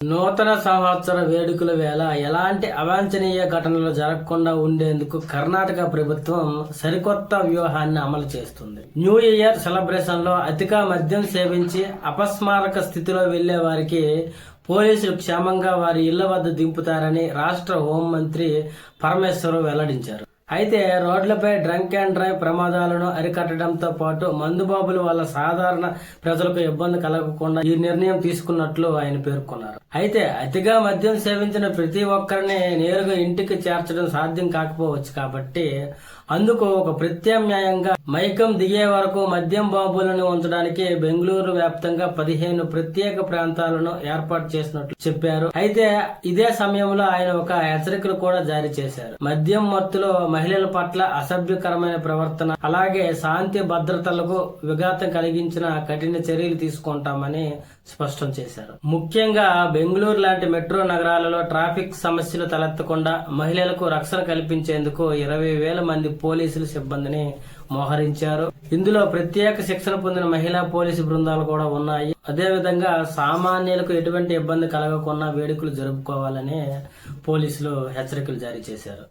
నూతన సంవత్సర వేడుకల వేళ ఎలాంటి అవాంఛనీయ ఘటనలు జరగకుండా ఉండేందుకు కర్ణాటక ప్రభుత్వం సరికొత్త వ్యూహాన్ని అమలు చేస్తుంది. న్యూ ఇయర్ సెలబ్రేషన్లో అతిగా మద్యం సేవించి అపస్మారక స్థితిలో వెళ్ళే వారికి పోలీసులు క్షేమంగా వారి ఇళ్ళ వద్ద దింపుతారని రాష్ట్ర హోంమంత్రి పరమేశ్వరరావు వెల్లడించారు. అయితే రోడ్లపై డ్రంక్ అండ్ డ్రైవ్ ప్రమాదాలను అరికట్టడంతో పాటు మందుబాబుల వల్ల సాధారణ ప్రజలకు ఇబ్బంది కలగకుండా ఈ నిర్ణయం తీసుకున్నట్లు ఆయన పేర్కొన్నారు. అయితే అతిగా మద్యం సేవించిన ప్రతి ఒక్కరిని నేరుగా ఇంటికి చేర్చడం సాధ్యం కాకపోవచ్చు కాబట్టి అందుకు ఒక ప్రత్యామ్నాయంగా మైకం దిగే వరకు మద్యం బాబులను ఉంచడానికి బెంగళూరు వ్యాప్తంగా పదిహేను ప్రత్యేక ప్రాంతాలను ఏర్పాటు చేసినట్లు చెప్పారు. అయితే ఇదే సమయంలో ఆయన ఒక హెచ్చరికలు కూడా జారీ చేశారు. మద్యం మత్తులో మహిళల పట్ల అసభ్యకరమైన ప్రవర్తన అలాగే శాంతి భద్రతలకు విఘాతం కలిగించిన కఠిన చర్యలు తీసుకుంటామని స్పష్టం చేశారు. ముఖ్యంగా బెంగళూరు లాంటి మెట్రో నగరాలలో ట్రాఫిక్ సమస్యలు తలెత్తకుండా మహిళలకు రక్షణ కల్పించేందుకు ఇరవై వేల మంది పోలీసులు సిబ్బందిని మోహరించారు. ఇందులో ప్రత్యేక శిక్షణ పొందిన మహిళా పోలీసు బృందాలు కూడా ఉన్నాయి. అదేవిధంగా సామాన్యులకు ఎటువంటి ఇబ్బంది కలగకుండా వేడుకలు జరుపుకోవాలని పోలీసులు హెచ్చరికలు జారీ చేశారు.